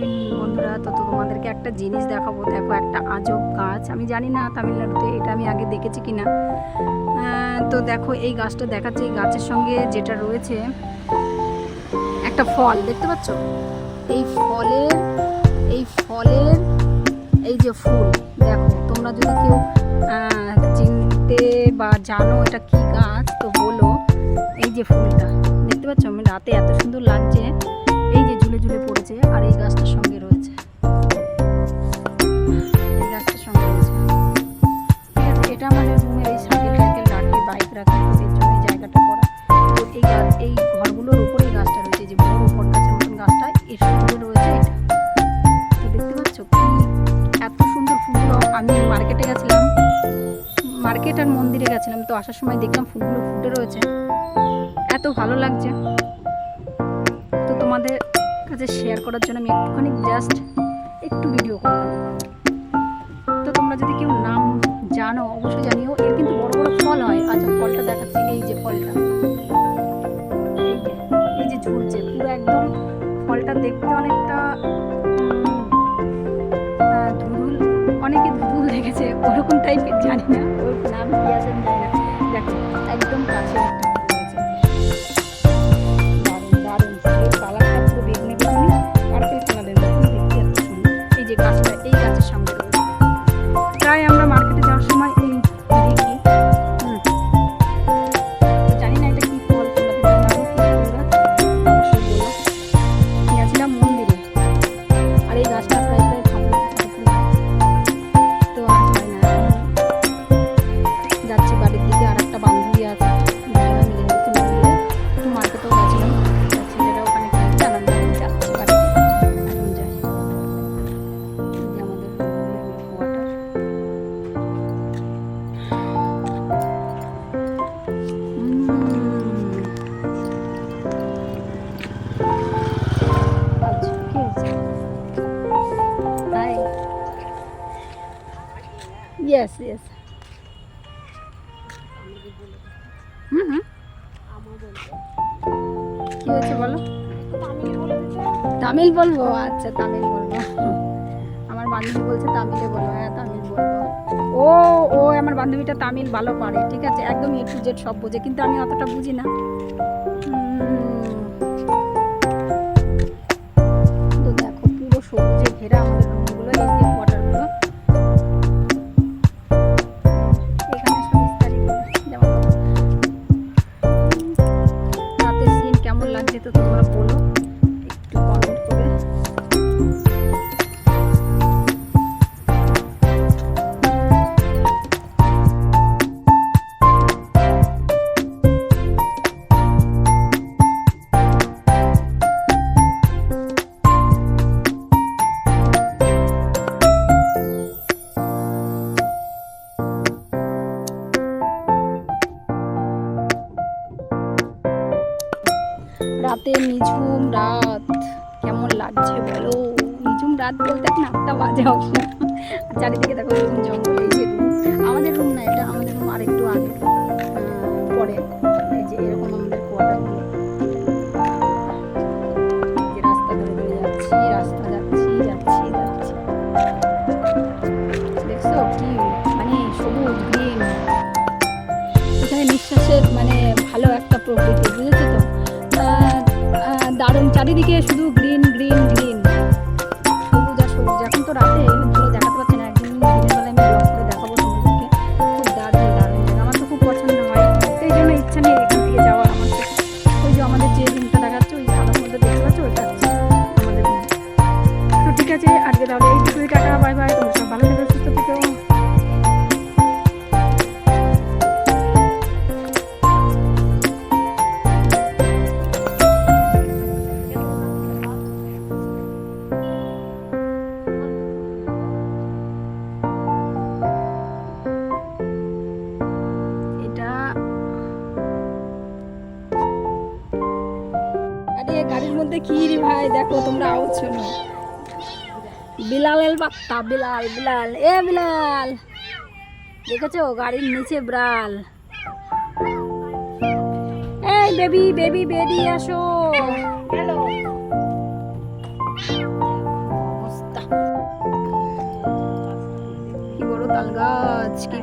বিন- বন্ধুরা তো তোমাদেরকে একটা জিনিস দেখাবো। দেখো একটা আজব গাছ। আমি জানি না তামিলনাড়ুতে এটা আমি আগে দেখেছি কিনা। আহ, তো দেখো এই গাছটা দেখাচ্ছে। এই গাছের সঙ্গে যেটা রয়েছে একটা ফল। দেখতে পাচ্ছ? এই ফলের এই ফলের এই যে ফুল। দেখো তোমরা যদি কেউ চিনতে বা জানো এটা কি গাছ তো বলো। এই যে ফুলটা। দেখতে পাচ্ছ? আমি রাতে এত সুন্দর লাগছে। ঝুলে ঝুলে পড়েছে আর এই গাছটার সঙ্গে রয়েছে। এই গাছটার এটা আমাদের রুমের এই সাইকেল টাইকেল রাখি বাইক রাখি তো জন্য এই জায়গাটা করা। তো এই গাছ এই ঘরগুলোর উপরে এই গাছটা রয়েছে যে বড় উপর গাছের মতন গাছটা, এর সঙ্গে রয়েছে এটা। তো দেখতে পাচ্ছ কি এত সুন্দর ফুলগুলো আমি মার্কেটে গেছিলাম। মার্কেট আর মন্দিরে গেছিলাম, তো আসার সময় দেখলাম ফুলগুলো ফুটে রয়েছে। এত ভালো লাগছে। তো তোমাদের কাছে শেয়ার করার জন্য আমি একটুখানি জাস্ট একটু ভিডিও করলাম। তো তোমরা যদি কেউ নাম জানো, অবশ্যই জানিও, এর কিন্তু বড় বড় ফল হয়। আচ্ছা ফলটা দেখাচ্ছি, এই যে ফলটা। এই যে, এই ঝুলছে, পুরো একদম ফলটা দেখতে অনেকটা ধুধুল, অনেকে ধুধুল দেখেছে, ওরকম টাইপের জানি না। ওর নাম কি আছে আমি জানি না। দেখো, একদম কাছে একটা ইয়েস ইয়েস হুম হুম কি হয়েছে বলো? তামিল বলব? আচ্ছা তামিল বলব। আমার বান্ধবী বলছে তামিলে বলব। হ্যাঁ তামিল বলব। ও ও, আমার বান্ধবীটা তামিল ভালো পারে ঠিক আছে? একদম এ টু জেড সব বোঝে, কিন্তু আমি অতটা বুঝি না। রাতে নিঝুম রাত। কেমন লাগছে বলো? নিঝুম রাত বলতে এখন আটটা বাজে চারিদিকে দেখো এরকম জঙ্গল এই যে আমাদের রুম না, এটা আমাদের রুম আরেকটু আগে পরে। এই যে এরকম আমাদের কোয়ার্টারগুলো চারিদিকে শুধু গ্রিন গ্রিন গ্রিন দিয়ে গাড়ির মধ্যে কি রে ভাই? দেখো, তোমরা আওয়াজ বিলাল বিলালের বাপ্পা, বিলাল বিলাল, এ বিলাল। দেখেছ? গাড়ির নিচে বিড়াল। এই বেবি বেবি বেরিয়ে আসো। কি বড় তাল গাছ, কি